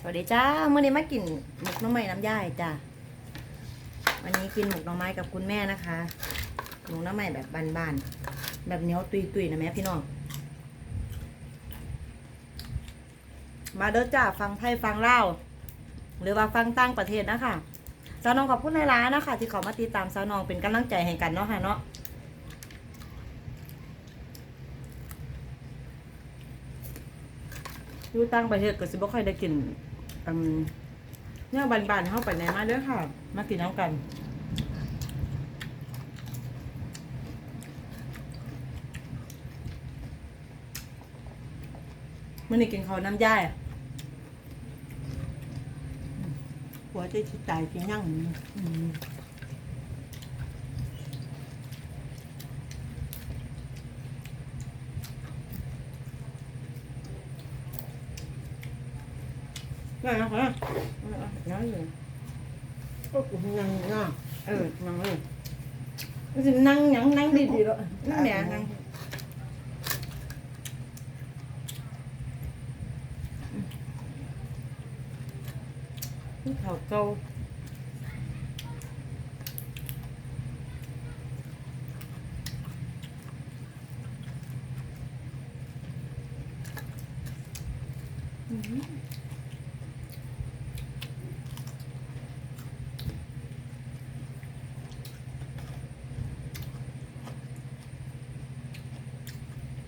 สวัสดีจ้าเมื่อนี้มากินหมกน้ำไม้น้ำย่ายจ้าวันนี้กินหมกน่องไม้กับคุณแม่นะคะหมกน้ำไม้แบบบานๆแบบเหนียวตุยๆนะแม่พี่น้องมาเด้อจ้าฟังไทยฟังเล่าหรือว่าฟังต่างประเทศนะคะสาวน้องขอบคุณในร้านนะคะ ที่เขามาติดตามสาวน้องเป็นกำลังใจให้กันเนาะค่ะเนาะอยู่ต่างประเทศก็สิบ่ค่อยได้กิน อืมเนี่ยบานๆเข้าไปไหนมาเด้อค่ะ มากินน้ำกันมื่อนี้กินข้าวน้ำย่ายหัวใจชิตายกินยั่งอืม ได้แล้วค่ะน้อยอยู่ก็กูยังง่าเออนั่งเลย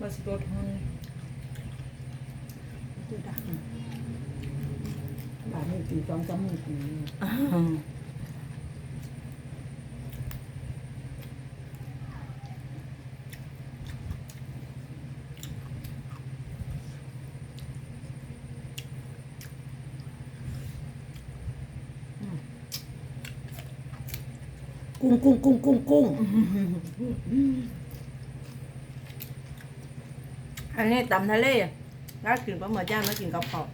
มัน สินั่งหยังนั่งดีๆแล้วนั่งแหน่นั่งนี่ข้าวเจ้าบาสิโกทอนคือดักบาดนี้ตีสองสามมือตีอ้าวกุ้งกุ้งกุ้งกุ้งกุ้ง อันนี้ตำทะเลแล้วกินปลาหมึกย่างแล้วกินกับข้าว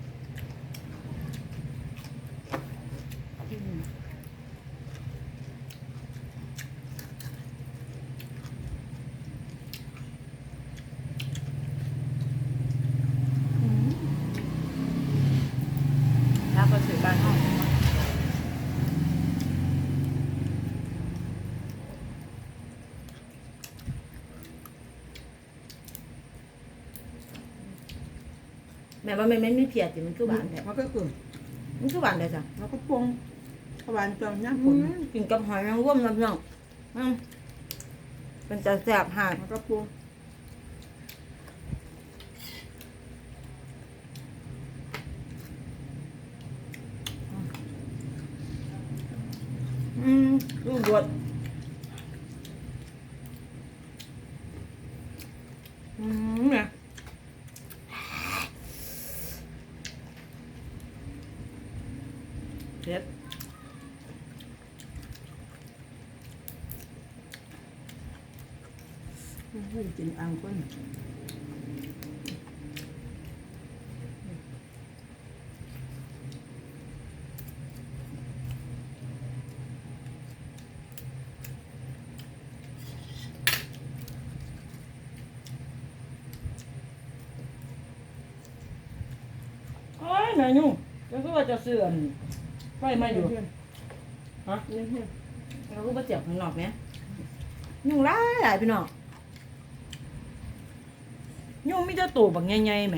ก็สื่อบ้านห้อง แม่ว่าแม่ไม่ไม่เพียดจิมันคือหวานแต่มันก็คือมันคือหวานแต่จ้ะแล้วก็ปงหวานจนย่างผอืลมกินกับหอยนางรมน้ำเนาะอืมเป็นจะแซ่บหาดมันก็ปงอืมลูกดวดอืมเนี่ยเผ็ด เฮ้ยกินอ่างก้นโอ้ยนายยุ่งแล้วก็ว่าจะเสื่อมไฟไหมาอยู่ฮะเนี่ยเพื่อนแล้วก็มาเจ็บข้างนอกเนี่ยยุ่งร้ายหลายพี่น้อง ยุ่งไมแต่จะตูบักใหญ่ๆแหม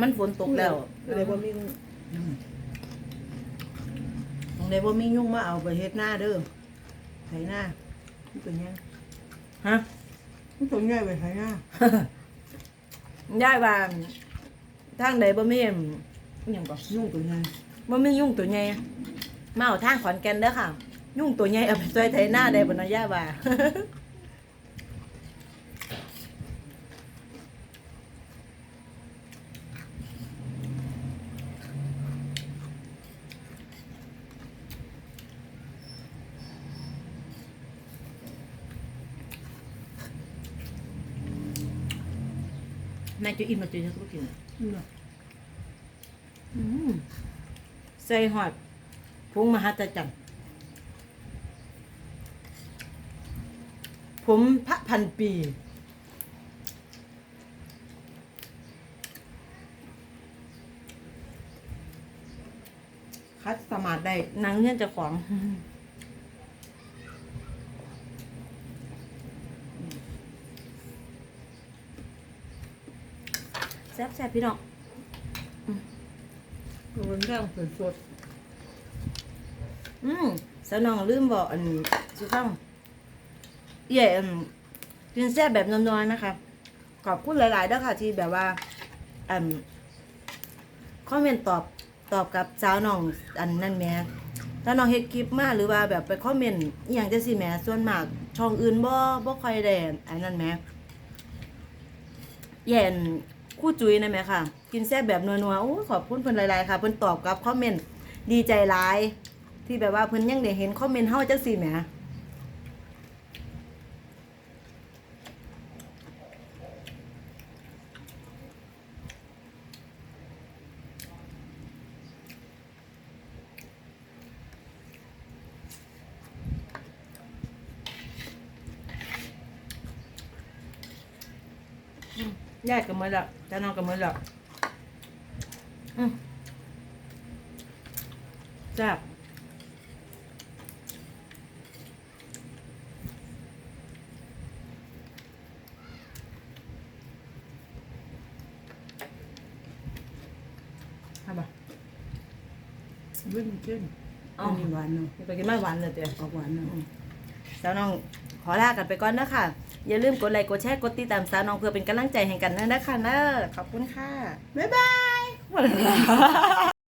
มันฝนตกแล้วอะไรบ่มีตรงไหนบ่มียุ่งมาเอาไปเฮ็ดหน้าเด้อไถหน้ามันเป็นยังฮะมันตัวใหญ่ไปไถหน้าได้ว่าทางใดบ่มีอหยังก็ยุ่งตัวใหญ่บ่มียุ่งตัวใหญ่มาเอาทางขอนแก่นเด้อค่ะ ยุ่งตัวใหญ่เอาไปใส่ไถหน้าได้บ่เนาะย่าว่า นายจะอินมาจุยจะก็กินนี่เนาะอืมใส่หอดพงมหัศจรรย์ผมพระพันปี คัดสมาร์ทได้นางเฮียนเจ้าของ แซ่บแซ่บพี่น้องมันเรื่องสดสดอืมสาวน้องลืมบอกอันสุฟังเย่อันกินแซ่บแบบน้อยๆนะคะขอบคุณหลายๆด้วยค่ะที่แบบว่าอันคอมเมนต์ตอบตอบกับสาวน้องอันนั่นแหม่ถ้าน้องเฮ็ดคลิปมาหรือว่าแบบไปคอมเมนต์อหย่างจะสิแหม่ส่วนมาก ช่องอื่นบ่บ่ค่อยได้อันนั้นแหม่แย่น คู่จุ้ยนะแหม่ค่ะ กินแซ่บแบบนัวๆโอ้ขอบคุณเพิ่นหลายๆค่ะเพิ่นตอบกับคอมเมนต์ดีใจหลาย ที่แบบว่าเพิ่นยังได้เห็นคอมเมนต์เฮาจังซี่แหมอืม ยายกับมือละจ้าน้องกับมือละอืมแซ่บใช่ปะวิ่งขึ้นอ๋ออันนี้หวานเนาะไปกินไม่หวานเลยเดี๋ยวออกหวานเนาะสาวน้องขอลากันไปก่อนนะคะ อย่าลืมกดไลค์กดแชร์กดติดตามสาวน้องเพื่อเป็นกำลังใจให้กันนะนะคะเนอะขอบคุณค่ะ บ๊ายบายบ๊ายบาย